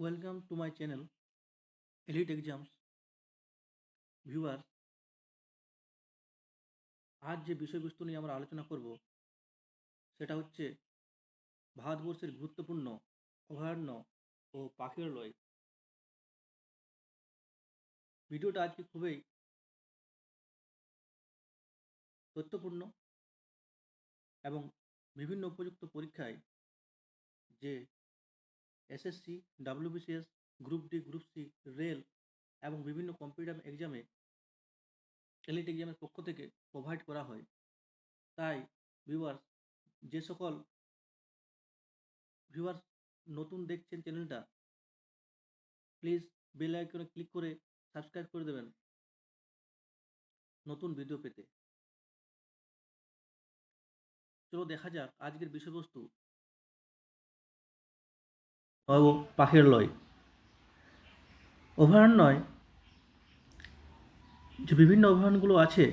Welcome to my channel elite exams viewer আজ যে বিষয়বস্তু নিয়ে আমরা আলোচনা করব, সেটা হচ্ছে ভারতবর্ষের গুরুত্বপূর্ণ, অভয়ারণ্য ও পাখিরালয় ভিডিওটা আজকে খুবই তথ্যপূর্ণ এবং বিভিন্ন উপযুক্ত পরীক্ষায় যে SSC WBCS group D group C rail এবং বিভিন্ন কম্পিটিটিভ এক্সামে এলিট এক্সামের পক্ষ থেকে প্রোভাইড করা হয়। তাই ভিউয়ার্স যে সকল ভিউয়ার্স নতুন দেখছেন চ্যানেলটা প্লিজ বেল আইকনে ক্লিক করে সাবস্ক্রাইব করে দেবেন নতুন ভিডিও পেতে। চলো দেখা যাক আজকের বিষয়বস্তু ও পাখির লয়। অভয়ারণ্যয় যে বিভিন্ন অভয়ারণ্যগুলো আছে,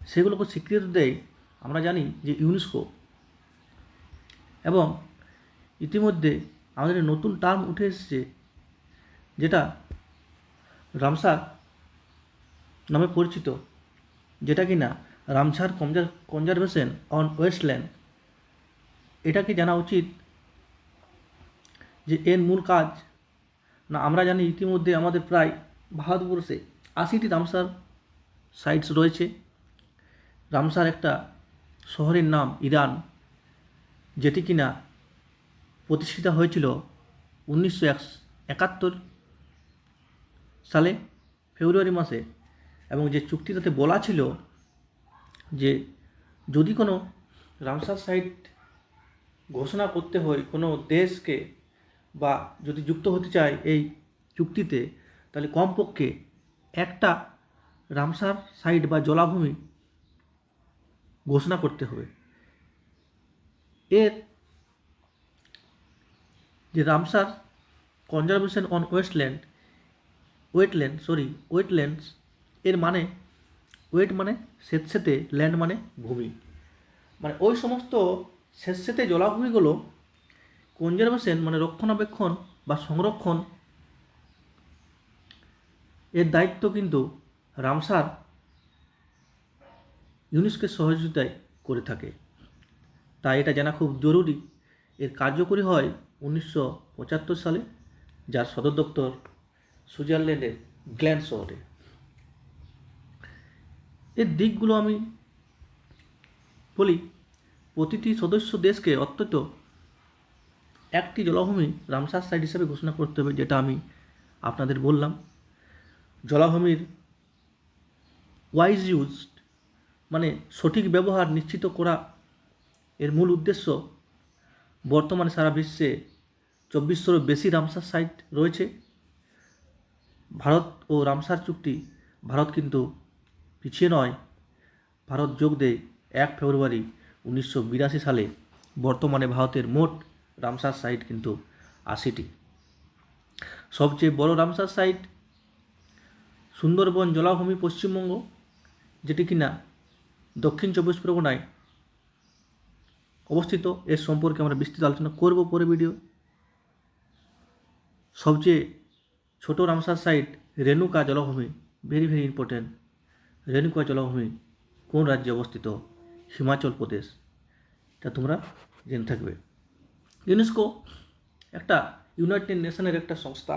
সেগুলোকে স্বীকৃতি দেয় আমরা জানি যে ইউনেস্কো। এবং ইতিমধ্যে আমাদের নতুন টার্ম উঠে এসেছে, যেটা রামসার নামে পরিচিত, যেটা কি না রামসার কনজারভেশন অন ওয়েস্টল্যান্ড। এটাকে জানা উচিত? যে এর মূল কাজ। না, আমরা জানি ইতিমধ্যে আমাদের প্রায় ভারতবর্ষে আশিটি রামসার সাইটস রয়েছে। রামসার একটা শহরের নাম ইরান, যেটি কিনা প্রতিষ্ঠিত হয়েছিল উনিশশো একাত্তর সালে ফেব্রুয়ারি মাসে এবং যে চুক্তিটাতে বলা ছিল যে যদি কোনো রামসার সাইট ঘোষণা করতে হয় কোনো দেশকে বা যদি যুক্ত হতে চায় এই চুক্তিতে, তাহলে কমপক্ষে একটা রামসার সাইট বা জলাভূমি ঘোষণা করতে হবে। এর যে Ramsar conservation on wasteland wetland sorry wetlands এর মানে ওয়েট মানে স্বেচ্ছেতে ল্যান্ড মানে ভূমি। মানে ওই সমস্ত স্বেচ্ছেতে জলাভূমিগুলো কনজারভেশন মানে রক্ষণাবেক্ষণ বা সংরক্ষণ। এর দায়িত্ব কিন্তু রামসার ইউনেস্কোর সহযোগিতায় করে থাকে। তাই এটা জানা খুব জরুরি। এর কার্যকরী হয় উনিশশো পঁচাত্তর সালে, যার সদর দপ্তর সুইজারল্যান্ডের গ্ল্যান্ড শহরে। এর দিকগুলো আমি বলি, প্রতিটি সদস্য দেশকে অত্যন্ত একটি জলাভূমি রামসার সাইট হিসেবে ঘোষণা করতে হবে, যেটা আমি আপনাদের বললাম। জলাভূমির ওয়াইজ ইউজ মানে সঠিক ব্যবহার নিশ্চিত করা এর মূল উদ্দেশ্য বর্তমানে সারা বিশ্বে চব্বিশশোরও বেশি রামসার সাইট রয়েছে। ভারত ও রামসার চুক্তি, ভারত কিন্তু পিছিয়ে নয়। ভারত যোগ দেয় এক ফেব্রুয়ারি উনিশশো বিরাশি সালে। বর্তমানে ভারতের মোট রামসার সাইট কিন্তু আশিটি। সবচেয়ে বড় রামসার সাইট সুন্দরবন জলাভূমি পশ্চিমবঙ্গ, যেটি কিনা দক্ষিণ চব্বিশ পরগনায় অবস্থিত। এর সম্পর্কে আমরা বিস্তৃত আলোচনা করব পরে ভিডিও সবচেয়ে ছোট রামসার সাইট রেণুকা জলাভূমি ভেরি ভেরি ইম্পর্টেন্ট রেণুকা জলাভূমি কোন রাজ্যে অবস্থিত? হিমাচল প্রদেশ। এটা তোমরা জেনে থাকবে। ইউনেস্কো একটা ইউনাইটেড নেশনের একটা সংস্থা,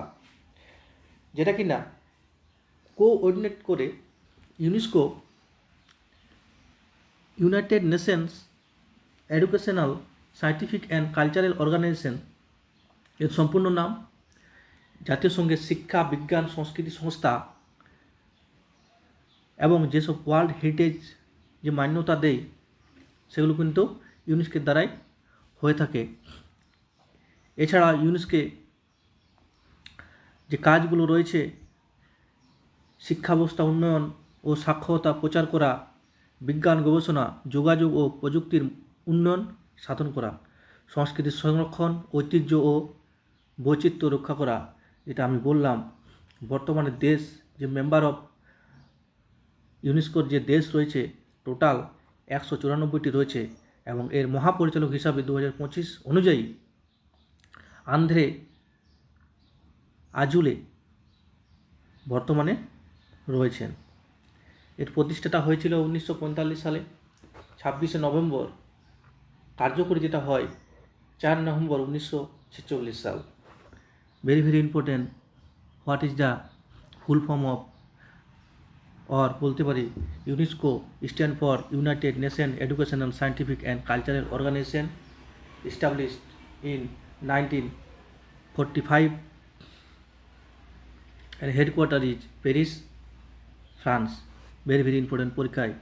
যেটা কি না কোঅর্ডিনেট করে UNESCO United Nations Educational Scientific and Cultural Organization এর সম্পূর্ণ নাম। জাতীয় সঙ্গে শিক্ষা, বিজ্ঞান, সংস্কৃতি সংস্থা এবং যেসব ওয়ার্ল্ড হেরিটেজ যে মান্যতা দেয়, সেগুলো কিন্তু ইউনেস্কোর দ্বারাই হয়ে থাকে। এছাড়া ইউনেস্কে যে কাজগুলো রয়েছে শিক্ষা ব্যবস্থা উন্নয়ন ও সাক্ষরতা প্রচার করা, বিজ্ঞান গবেষণা, যোগাযোগ ও প্রযুক্তির উন্নয়ন সাধন করা সংস্কৃতির সংরক্ষণ, ঐতিহ্য ও বৈচিত্র্য রক্ষা করা যেটা আমি বললাম, বর্তমানে দেশ যে মেম্বার অফ ইউনেস্কোর যে দেশ রয়েছে টোটাল একশো চুরানব্বইটি রয়েছে এবং এর মহাপরিচালক হিসাবে দু হাজার পঁচিশ অনুযায়ী আন্ধ্রে, আজুলে বর্তমানে রয়েছেন। এর প্রতিষ্ঠাটা হয়েছিল উনিশশো পঁয়তাল্লিশ সালে, ছাব্বিশে নভেম্বর। কার্যকরী যেটা হয়, চার নভেম্বর উনিশশো ছেচল্লিশ সাল। Very very important what is the full form of or বলতে পারি UNESCO stand for United Nation Educational Scientific and Cultural Organization established in 1945 and headquarter is Paris, France. Very very important পরীক্ষায়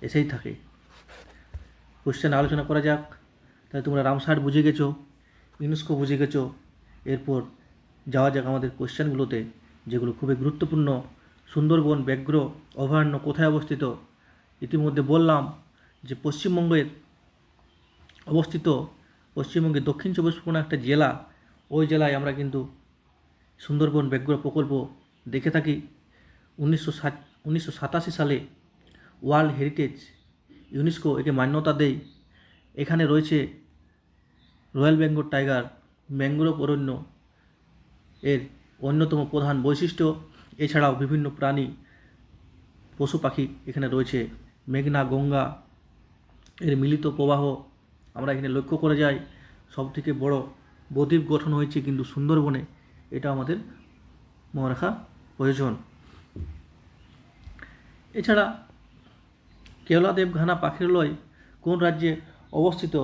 এসেই থাকে। Question আলোচনা করা যাক। তাহলে তোমরা রামসার বুঝে গেছো ইউনেস্কো বুঝে গেছো। এরপর যাওয়া যাক আমাদের কোশ্চেনগুলোতে যেগুলো খুবই গুরুত্বপূর্ণ। সুন্দরবন ব্যাঘ্র অভয়ারণ্য কোথায় অবস্থিত? ইতিমধ্যে বললাম যে পশ্চিমবঙ্গের অবস্থিত পশ্চিমবঙ্গের দক্ষিণ চব্বিশ পরগনা একটা জেলা, ওই জেলায় আমরা কিন্তু সুন্দরবন ব্যাঘ্র প্রকল্প দেখে থাকি। উনিশশো সাত, উনিশশো সাতাশি সালে ওয়ার্ল্ড হেরিটেজ ইউনেস্কো একে মান্যতা দেয়। এখানে রয়েছে রয়্যাল বেঙ্গল টাইগার ম্যাঙ্গ্রোভ অরণ্য এর অন্যতম প্রধান বৈশিষ্ট্য। এছাড়াও বিভিন্ন প্রাণী, পশু পাখি এখানে রয়েছে। মেঘনা গঙ্গা এর মিলিত প্রবাহ আমরা এখানে লক্ষ্য করা যায় সবথেকে বড় বদ্বীপ গঠন হয়েছে কিন্তু সুন্দরবনে, এটা আমাদের মনে রাখা প্রয়োজন। এছাড়া কেওলা দেবঘানা পাখিরালয় কোন রাজ্যে অবস্থিত?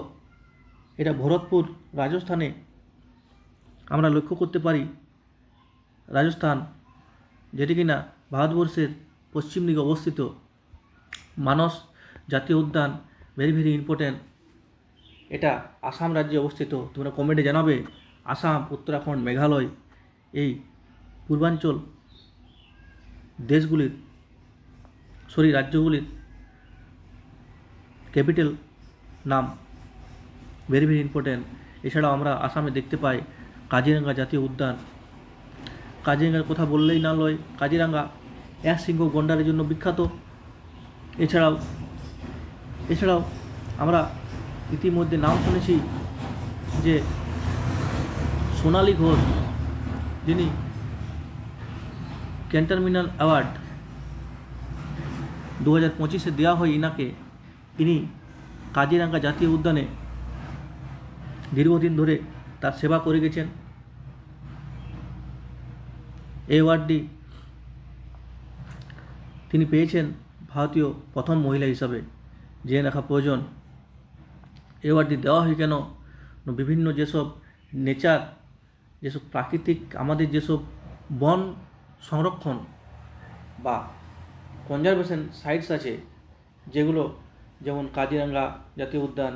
এটা ভরতপুর, রাজস্থানে। আমরা লক্ষ্য করতে পারি, রাজস্থান, যেটি কিনা ভারতবর্ষের পশ্চিম দিকে অবস্থিত। মানস জাতীয় উদ্যান ভেরি ভেরি ইম্পর্ট্যান্ট এটা আসাম রাজ্যে অবস্থিত। তোমরা কমেন্টে জানাবে, আসাম, উত্তরাখণ্ড, মেঘালয় এই পূর্বাঞ্চল দেশগুলির, সরি, রাজ্যগুলির ক্যাপিটাল নাম ভেরি ভেরি ইম্পর্ট্যান্ট এছাড়াও আমরা আসামে দেখতে পাই কাজিরাঙ্গা জাতীয় উদ্যান। কাজিরাঙ্গার কথা বললেই না লয়, কাজিরাঙ্গা এক সিংহ গন্ডারের জন্য বিখ্যাত। এছাড়াও এছাড়াও আমরা ইতিমধ্যে নাম শুনেছি যে সোনালী ঘোষ, যিনি ক্যান্টারমিনাল অ্যাওয়ার্ড দু হাজার পঁচিশে দেওয়া হয় ইনাকে, ইনি কাজিরাঙ্গা জাতীয় উদ্যানে দীর্ঘদিন ধরে তার সেবা করে গেছেন। এই অ্যাওয়ার্ডটি তিনি পেয়েছেন ভারতীয় প্রথম মহিলা হিসাবে, জেনে রাখা প্রয়োজন। অ্যাওয়ার্ডটি দেওয়া হয় কেন? বিভিন্ন যেসব নেচার, যেসব প্রাকৃতিক, আমাদের যেসব বন সংরক্ষণ বা কনজারভেশন সাইটস আছে, যেগুলো যেমন কাজিরাঙ্গা, জাতীয় উদ্যান,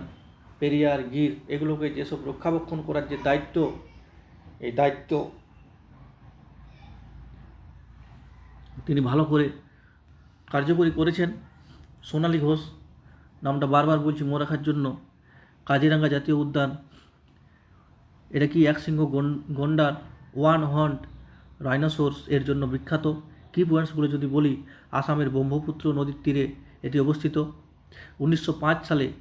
পেরিয়ার, গির, এগুলোকে যেসব রক্ষাবেক্ষণ করার যে দায়িত্ব, এই দায়িত্ব তিনি ভালো করে কার্যকরী করেছেন। সোনালী ঘোষ, নামটা বারবার বলছি, মনে রাখার জন্য কাজিরাঙ্গা জাতীয় উদ্যান। এটা কি এক সিংহ গন- গন্ডার? ওয়ান হন্ট রাইনোসোর্স এর জন্য বিখ্যাত। কি পয়েন্টসগুলো যদি বলি, আসামের ব্রহ্মপুত্র নদীর তীরে এটি অবস্থিত। উনিশশো পাঁচ সালে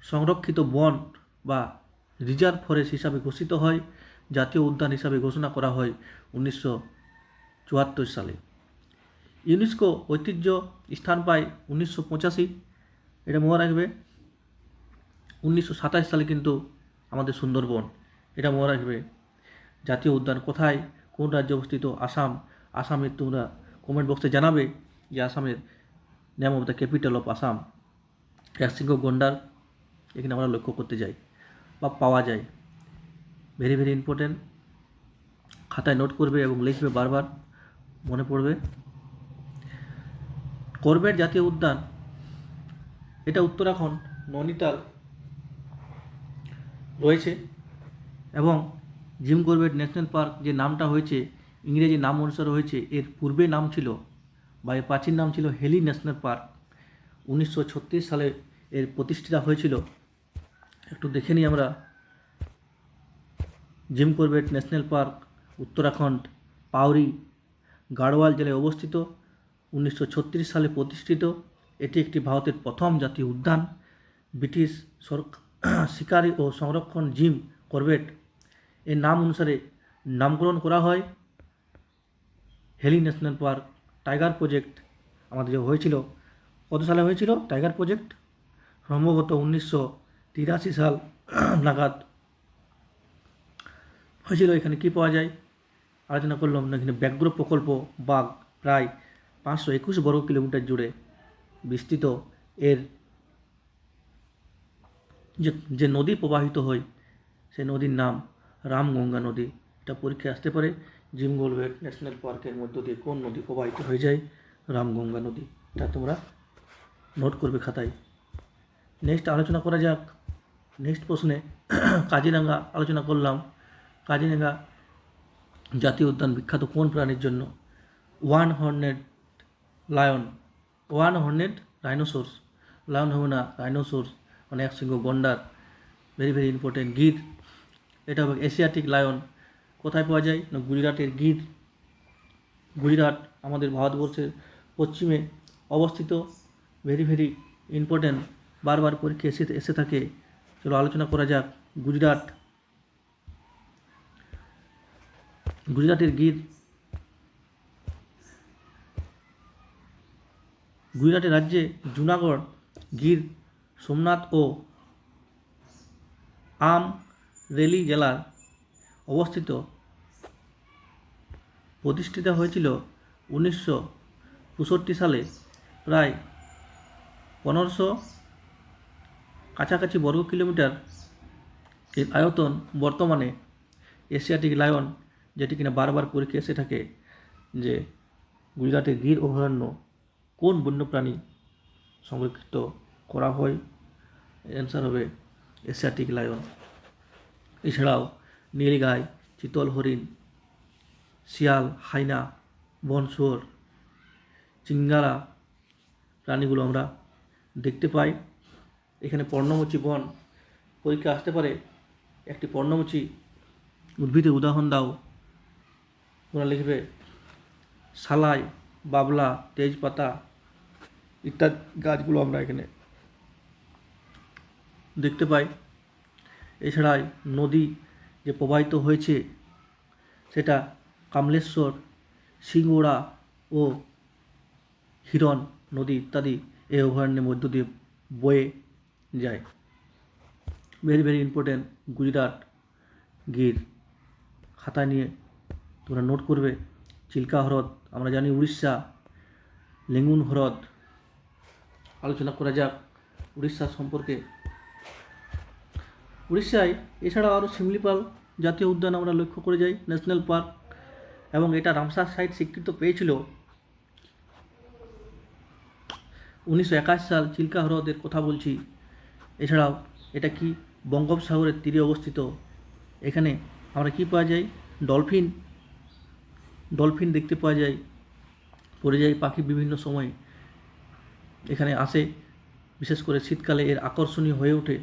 সংরক্ষিত বন বা রিজার্ভ ফরেস্ট হিসাবে ঘোষিত হয়, জাতীয় উদ্যান হিসাবে ঘোষণা করা হয় উনিশশো চুয়াত্তর সালে। ইউনেস্কো ঐতিহ্য স্থান পায় উনিশশো পঁচাশি। এটা মনে রাখবে? উনিশশো সাতাশ সালে কিন্তু আমাদের সুন্দরবন, এটা মনে রাখবে, জাতীয় উদ্যান কোথায়, কোন রাজ্যে অবস্থিত, আসাম, আসামের তোমরা কমেন্ট বক্সে জানাবে যে আসামের name of the capital of Assam একশৃঙ্গ গন্ডার, এখানে আমরা লক্ষ্য করতে যাই বা পাওয়া যায়। ভেরি ভেরি ইম্পর্টেন্ট খাতায় নোট করবে এবং লিখবে বারবার, মনে পড়বে। করবেট জাতীয় উদ্যান, এটা উত্তরাখণ্ড, নৈনিতাল রয়েছে এবং জিম করবেট ন্যাশনাল পার্ক যে নামটা হয়েছে, ইংরেজি নাম অনুসারে হয়েছে, এর পূর্বে নাম ছিল বা এর প্রাচীন নাম ছিল হেলি ন্যাশনাল পার্ক। উনিশশো ছত্রিশ সালে এর প্রতিষ্ঠিতা হয়েছিল। একটু দেখে নিই আমরা। Jim Corbett National Park, Uttarakhand Pauri Garhwal জেলায় অবস্থিত। উনিশশো ছত্রিশ সালে প্রতিষ্ঠিত। এটি একটি ভারতের প্রথম জাতীয় উদ্যান। ব্রিটিশ সরকার শিকারী ও সংরক্ষণ জিম করবেট। এর নাম অনুসারে নামকরণ করা হয়। হেলি ন্যাশনাল পার্ক, টাইগার প্রজেক্ট আমাদের যে হয়েছিল, কত সালে হয়েছিল? Tiger project? সম্ভবত উনিশশো তিরাশি সাল নাগাদ। হয়েছিল, এখানে কি পাওয়া যায়? আলোচনা করলাম, এখানে ব্যাঘ্র প্রকল্প, বাঘ, প্রায় পাঁচশো একুশ বর্গ কিলোমিটার জুড়ে বিস্তৃত। এর যে যে নদী প্রবাহিত হয়, সেই নদীর নাম রামগঙ্গা নদী। এটা পরীক্ষায় আসতে পারে জিম ন্যাশনাল পার্কের মধ্য দিয়ে কোন নদী প্রবাহিত হয়ে যায়, রামগঙ্গা নদী। এটা তোমরা নোট করবে খাতায়। নেক্সট আলোচনা করা যাক। নেক্সট প্রশ্নে কাজিরাঙ্গা আলোচনা করলাম। কাজিরাঙ্গা জাতীয় উদ্যান বিখ্যাত কোন প্রাণীর জন্য? One horned lion. One horned rhinoceros. Lion হবে না রাইনোসোর্স। মানে এক সিংহ গন্ডার ভেরি ভেরি ইম্পর্টেন্ট গির। এটা হবে এশিয়াটিক লায়ন কোথায় পাওয়া যায়? না, গুজরাটের গির। গুজরাট আমাদের ভারতবর্ষের পশ্চিমে অবস্থিত। ভেরি ভেরি ইম্পর্টেন্ট বারবার পরীক্ষা এসে এসে থাকে। চলো আলোচনা করা যাক গুজরাট। গুজরাটের গির। গুজরাটের রাজ্যে জুনাগড় গির সোমনাথ ও আম রেলি জেলার অবস্থিত। প্রতিষ্ঠিত হয়েছিল উনিশশো পঁয়ষট্টি সালে প্রায় পনেরোশো কাছাকাছি বর্গ কিলোমিটার এর আয়তন বর্তমানে এশিয়াটিক লায়ন, যেটি কিনা বারবার পরীক্ষা এসে থাকে যে গুজরাটের গির অভয়ারণ্য কোন বন্যপ্রাণী সংরক্ষিত করা হয়। অ্যান্সার হবে এশিয়াটিক লায়ন এছাড়াও নীলগাই, চিতল হরিণ, শিয়াল, হাইনা বনশুয়োর চিঙ্গারা প্রাণীগুলো আমরা দেখতে পাই। এখানে পর্ণমোচী বন পরীক্ষা আসতে পারে। একটি পর্ণমোচী উদ্ভিদের উদাহরণ দাও। ওরা লিখবে সালাই, বাবলা, তেজপাতা ইত্যাদি গাছগুলো আমরা এখানে দেখতে পাই। এছাড়াই নদী যে প্রবাহিত হয়েছে, সেটা কামলেশ্বর সিঙ্গুড়া ও হিরণ নদী ইত্যাদি এই অভয়ারণ্যের মধ্য দিয়ে বয়ে যায়। Very very important Gujarat Gir খাতায় নিয়ে তোমরা নোট করবে। চিল্কা হ্রদ, আমরা জানি উড়িষ্যা, লেঙ্গুন হ্রদ। আলোচনা করা যাক উড়িষ্যা সম্পর্কে। উড়িষ্যায় এছাড়াও আরও শিমলিপাল জাতীয় উদ্যান আমরা লক্ষ্য করে যাই, ন্যাশনাল পার্ক, এবং এটা রামসার সাইট স্বীকৃত পেয়েছিল উনিশশো একাশি সাল চিল্কা হ্রদের কথা বলছি। এছাড়াও এটা কি বঙ্গোপসাগরের তীরে অবস্থিত? এখানে আমরা কি পাওয়া যায়? ডলফিন। ডলফিন দেখতে পাওয়া যায়। পরিযায়ী পাখি বিভিন্ন সময়। এখানে আসে, বিশেষ করে শীতকালে এর আকর্ষণীয় হয়ে ওঠে।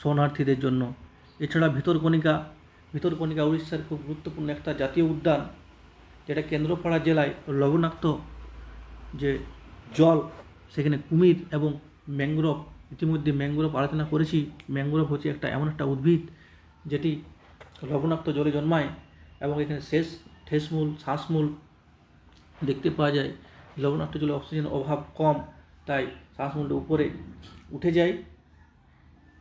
শরণার্থীদের জন্য। এছাড়া ভিতরকণিকা ভিতরকণিকা উড়িষ্যার খুব গুরুত্বপূর্ণ একটা জাতীয় উদ্যান, যেটা কেন্দ্রপাড়া জেলায় লবণাক্ত যে জল, সেখানে কুমির এবং ম্যাংগ্রোভ, ইতিমধ্যে ম্যাংগ্রোভ আলোচনা করেছি। ম্যাংগ্রোভ হচ্ছে একটা এমন একটা উদ্ভিদ যেটি লবণাক্ত জলে জন্মায় এবং এখানে শেষ ঠেসমূল শ্বাসমূল দেখতে পাওয়া যায়। লবণাক্ত জলে অক্সিজেন অভাব কম, তাই শ্বাসমূলটা উপরে উঠে যায়।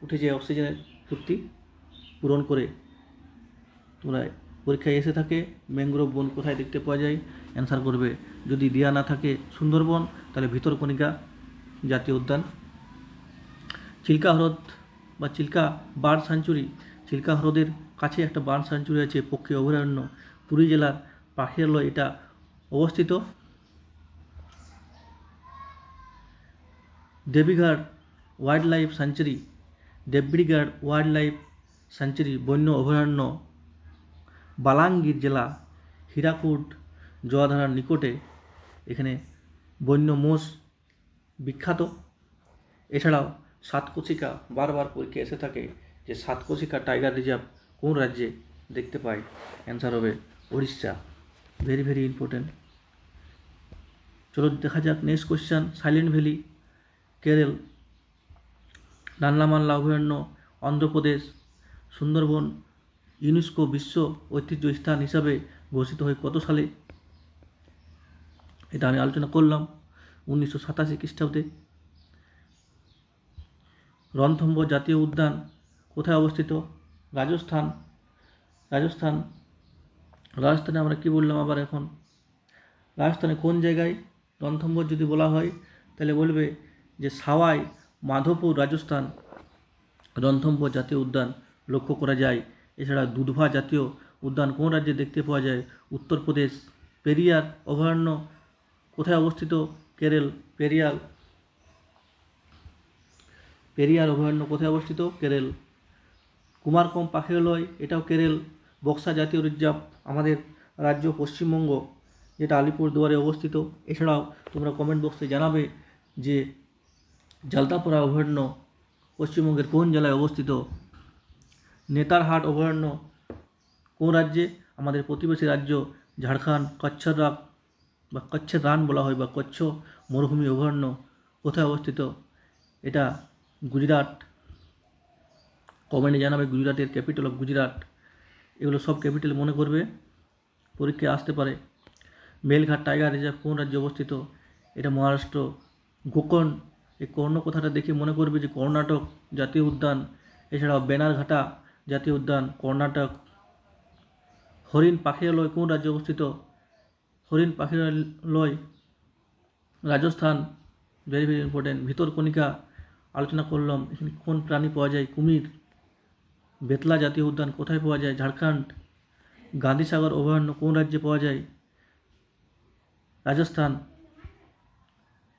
উঠে যেয়ে অক্সিজেনের চুক্তি পূরণ করে তোমরা পরীক্ষায় এসে থাকে ম্যাংগ্রোভ বন কোথায় দেখতে পাওয়া যায়? অ্যান্সার করবে, যদি দেওয়া না থাকে সুন্দরবন, তাহলে ভিতরকণিকা জাতীয় উদ্যান। চিল্কা হ্রদ বা চিল্কা বার্ড স্যাঞ্চুরি। চিল্কা হ্রদের কাছে একটা বার্ড স্যাঞ্চুরি আছে, পক্ষী অভয়ারণ্য। পুরী জেলার পাখিরালয় এটা অবস্থিত। Debighat wildlife sanctuary. Debighat wildlife sanctuary বন্য অভয়ারণ্য, বালাঙ্গীর জেলা, হীরাকুট জলাধারার নিকটে এখানে বন্য মোষ বিখ্যাত। এছাড়াও সাতকোচিকা বারবার পরীক্ষা এসে থাকে যে সাতকোচিকা টাইগার রিজার্ভ কোন রাজ্যে দেখতে পাই অ্যান্সার হবে উড়িষ্যা ভেরি ভেরি ইম্পর্টেন্ট। চলো দেখা যাক next question silent valley, Kerala. Nallamala অভয়ারণ্য অন্ধ্রপ্রদেশ, সুন্দরবন, ইউনেস্কো বিশ্ব ঐতিহ্য স্থান হিসাবে ঘোষিত হয় কত সালে? এটা আমি আলোচনা করলাম উনিশশো সাতাশি খ্রিস্টাব্দে। রণথম্ব জাতীয় উদ্যান কোথায় অবস্থিত? রাজস্থান। রাজস্থান, রাজস্থানে আমরা কি বললাম আবার এখন? রাজস্থানে কোন জায়গায় রণথম্বর যদি বলা হয়, তাহলে বলবে যে সাওয়াই মাধোপুর রাজস্থান রণথম্বর জাতীয় উদ্যান লক্ষ্য করা যায়। এছাড়া দুধভা জাতীয় উদ্যান কোন রাজ্যে দেখতে পাওয়া যায়? উত্তরপ্রদেশ পেরিয়ার, অভয়ারণ্য, কোথায় অবস্থিত? কেরল পেরিয়ার পেরিয়ার, অভয়ারণ্য কোথায় অবস্থিত? কেরল। কুমারকম পাখিরালয়, এটাও কেরল। বক্সা জাতীয় রিজার্ভ, আমাদের রাজ্য পশ্চিমবঙ্গ, যেটা আলিপুর দুয়ারে অবস্থিত। এছাড়াও তোমরা কমেন্ট বক্সে জানাবে যে জালদাপাড়া অভয়ারণ্য পশ্চিমবঙ্গের কোন জেলায় অবস্থিত? নেতারহাট অভয়ারণ্য কোন রাজ্যে? আমাদের প্রতিবেশী রাজ্য ঝাড়খণ্ড, কচ্ছর রাগ বা কচ্ছের রান বলা হয় বা কচ্ছ মরুভূমি অভয়ারণ্য কোথায় অবস্থিত? এটা গুজরাট। কমেন্টে জানাবে গুজরাটের ক্যাপিটাল অফ গুজরাট। এগুলো সব ক্যাপিটাল মনে করবে, পরীক্ষায় আসতে পারে। মেলঘাট টাইগার রিজার্ভ কোন রাজ্যে অবস্থিত? এটা মহারাষ্ট্র। গোকর্ণ এই কর্ণ কথাটা দেখে মনে করবে যে কর্ণাটক জাতীয় উদ্যান, এছাড়াও বেনারঘাটা জাতীয় উদ্যান, কর্ণাটক হরিণ পাখিরালয় কোন রাজ্যে অবস্থিত? হরিণ পাখিরালয় Rajasthan. Very very important Bhitarkanika আলোচনা করলাম, এখানে কোন প্রাণী পাওয়া যায়? কুমির, বেতলা জাতীয় উদ্যান কোথায় পাওয়া যায়? ঝাড়খণ্ড। গান্ধীসাগর অভয়ারণ্য কোন রাজ্যে পাওয়া যায়? রাজস্থান।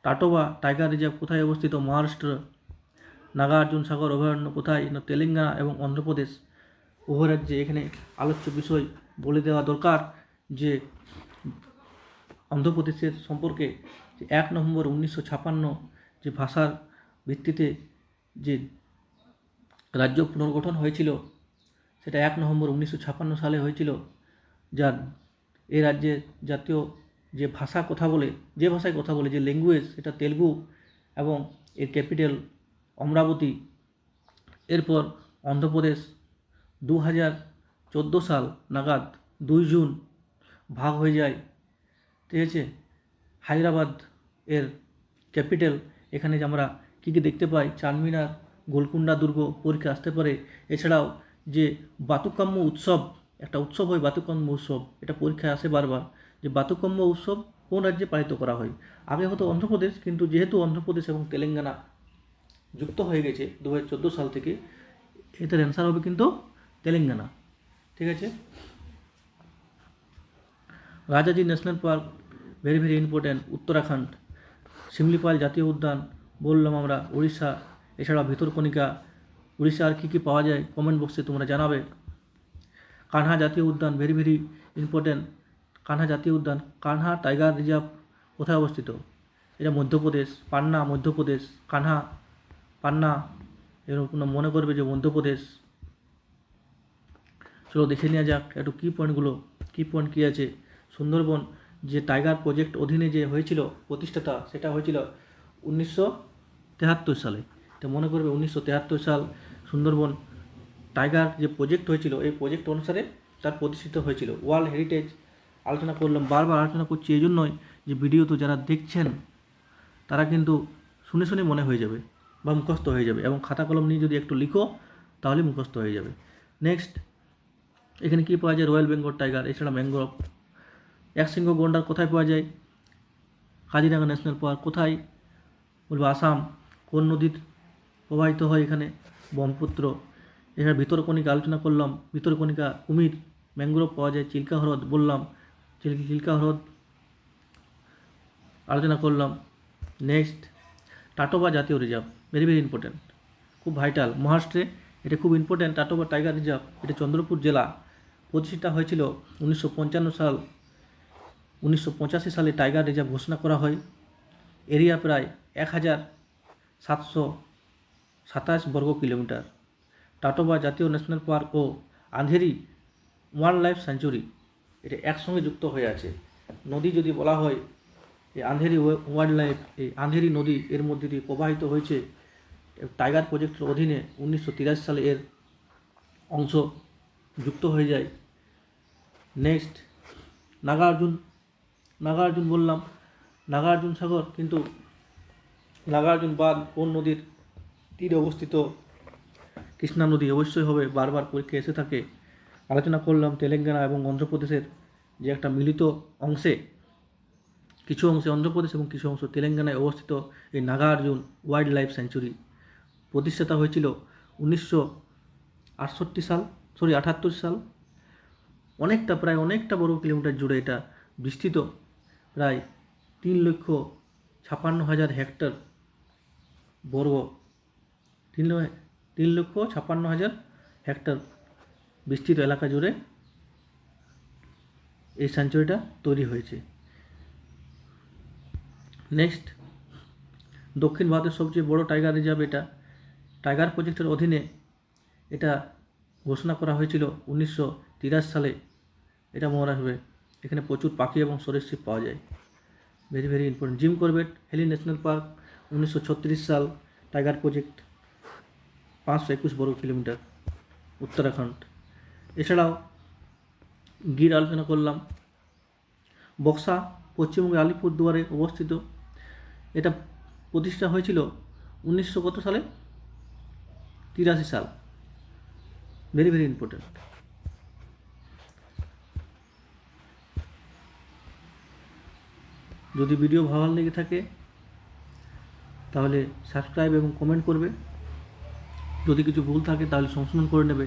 টাটোবা টাইগার রিজার্ভ কোথায় অবস্থিত? মহারাষ্ট্র, নাগার্জুন সাগর অভয়ারণ্য কোথায়? না তেলেঙ্গানা এবং অন্ধ্রপ্রদেশ? উভয় রাজ্যে এখানে আলোচ্য বিষয় বলে দেওয়া দরকার যে অন্ধ্রপ্রদেশের সম্পর্কে যে এক নভেম্বর উনিশশো ছাপান্ন যে ভাষার ভিত্তিতে যে রাজ্য পুনর্গঠন হয়েছিল, সেটা এক নভেম্বর উনিশশো ছাপান্ন সালে হয়েছিল, যার এ রাজ্যে জাতীয় যে ভাষা কথা বলে, যে ভাষায় কথা বলে, যে ল্যাঙ্গুয়েজ সেটা তেলুগু এবং এর ক্যাপিটাল অমরাবতী। এরপর অন্ধ্রপ্রদেশ দু হাজার চোদ্দ সাল নাগাদ দুই জুন ভাগ হয়ে যায়। ঠিক আছে? হায়দ্রাবাদ এর ক্যাপিটাল এখানে যে আমরা কী কী দেখতে পাই চারমিনার গোলকুন্ডা দুর্গ পরীক্ষা আসতে পারে। এছাড়াও যে বাতুকাম্য উৎসব, একটা উৎসব হয় বাতুকাম্য উৎসব, এটা পরীক্ষায় আসে বারবার। যে বাতুকাম্য উৎসব কোন রাজ্যে পালিত করা হয়? আগে হতো অন্ধ্রপ্রদেশ, কিন্তু যেহেতু অন্ধ্রপ্রদেশ এবং তেলেঙ্গানা যুক্ত হয়ে গেছে দু চোদ্দ সাল থেকে এটার অ্যান্সার হবে কিন্তু তেলেঙ্গানা। ঠিক আছে? Rajaji national park, very very important Uttarakhand, Similipal জাতীয় উদ্যান, বললাম আমরা উড়িষ্যা এছাড়া ভিতরকণিকা। উড়িষ্যা আর কী কী পাওয়া যায়? কমেন্ট বক্সে তোমরা জানাবে। কানহা জাতীয় উদ্যান, ভেরি ভেরি ইম্পর্ট্যান্ট কানহা জাতীয় উদ্যান, কানহা টাইগার রিজার্ভ কোথায় অবস্থিত? এটা মধ্যপ্রদেশ, পান্না, মধ্যপ্রদেশ, কানহা, পান্না, এরকম মনে করবে যে মধ্যপ্রদেশ? চলো দেখে নেওয়া যাক, একটু কী পয়েন্টগুলো কী পয়েন্ট কী আছে? সুন্দরবন যে টাইগার প্রজেক্ট অধীনে যে হয়েছিল, প্রতিষ্ঠাতা সেটা হয়েছিল উনিশশো তেহাত্তর সালে। তো মনে করবে উনিশশো তেহাত্তর সাল সুন্দরবন টাইগার যে প্রজেক্ট হয়েছিল, এই প্রজেক্ট অনুসারে তার প্রতিষ্ঠিত হয়েছিল। ওয়ার্ল্ড হেরিটেজ আলোচনা করলাম, বারবার আলোচনা করছি এই জন্যই যে ভিডিও তো যারা দেখছেন, তারা কিন্তু শুনে শুনে মনে হয়ে যাবে বা মুখস্থ হয়ে যাবে এবং খাতা কলম নিয়ে যদি একটু লিখো, তাহলে মুখস্থ হয়ে যাবে। নেক্সট এখানে কী পাওয়া যায়? রয়্যাল বেঙ্গল টাইগার এছাড়া ম্যাঙ্গ্রোভ একশৃঙ্গ গন্ডার কোথায় পাওয়া যায়? কাজিরাঙ্গা ন্যাশনাল পার্ক কোথায়? বলব আসাম, কোন নদীর প্রবাহিত হয় এখানে? ব্রহ্মপুত্র। এছাড়া ভিতরকণিকা আলোচনা করলাম, ভিতরকণিকা কুমির ম্যাঙ্গ্রোভ পাওয়া যায়, চিল্কা হ্রদ বললাম। চিল্কি চিল্কা হ্রদ আলোচনা করলাম। নেক্সট টাটোবা জাতীয় রিজার্ভ ভেরি ভেরি ইম্পর্ট্যান্ট খুব ভাইটাল মহারাষ্ট্রে এটা খুব ইম্পর্ট্যান্ট টাটোবা টাইগার রিজার্ভ এটা চন্দ্রপুর জেলা প্রতিষ্ঠা হয়েছিল উনিশশো পঞ্চান্ন সাল। উনিশশো পঁচাশি সালে টাইগার রিজার্ভ ঘোষণা করা হয়। এরিয়া প্রায় এক হাজার সাতশো সাতাশ বর্গ কিলোমিটার। টাটোবা জাতীয় ন্যাশনাল পার্ক ও আন্ধেরি ওয়াইল্ড লাইফ স্যাঞ্চুরি এটা একসঙ্গে যুক্ত হয়ে আছে। নদী যদি বলা হয় এই আন্ধেরি ওয়াইল্ড লাইফ এই আন্ধেরি নদী এর মধ্যে দিয়ে প্রবাহিত হয়েছে টাইগার প্রজেক্টের অধীনে উনিশশো তিরাশি সালে এর অংশ যুক্ত হয়ে যায়। নেক্সট, নাগার্জুন। নাগার্জুন বললাম, নাগার্জুন সাগর কিন্তু নাগার্জুন বাঁধ কোন নদীর তীরে অবস্থিত? কৃষ্ণা নদী অবশ্যই হবে, বারবার পরীক্ষা এসে থাকে। আলোচনা করলাম তেলেঙ্গানা এবং অন্ধ্রপ্রদেশের যে একটা মিলিত অংশে, কিছু অংশে অন্ধ্রপ্রদেশ এবং কিছু অংশ তেলেঙ্গানায় অবস্থিত এই নাগার্জুন ওয়াইল্ড লাইফ স্যাঞ্চুরি প্রতিষ্ঠাতা হয়েছিল উনিশশো আটষট্টি সাল সরি আটাত্তর সাল। অনেকটা, প্রায় অনেকটা বড় কিলোমিটার জুড়ে এটা বিস্তৃত, প্রায় তিন লক্ষ ছাপান্ন হাজার হেক্টর বর্গ, তিন তিন লক্ষ ছাপান্ন হাজার হেক্টর বিস্তৃত এলাকা জুড়ে এই স্যাঞ্চুরিটা তৈরি হয়েছে। নেক্সট দক্ষিণ ভারতের সবচেয়ে বড় টাইগার রিজার্ভ এটা। টাইগার প্রজেক্টের অধীনে এটা ঘোষণা করা হয়েছিল উনিশশো সালে। এটা মনে রাখবে এখানে প্রচুর পাখি এবং সরীসৃপ পাওয়া যায়। Very very important Jim Corbett Hailey national park উনিশশো ছত্রিশ সাল। টাইগার প্রজেক্ট পাঁচশো একুশ বর্গ কিলোমিটার। উত্তরাখণ্ড। এছাড়াও গির আলোচনা করলাম। বক্সা পশ্চিমবঙ্গের আলিপুরদুয়ারে অবস্থিত। এটা প্রতিষ্ঠা হয়েছিল উনিশশো কত সালে? তিরাশি সাল। ভেরি ভেরি ইম্পর্টেন্ট যদি ভিডিও ভালো লেগে থাকে, তাহলে সাবস্ক্রাইব এবং কমেন্ট করবে। যদি কিছু ভুল থাকে, তাহলে সংশোধন করে নেবে।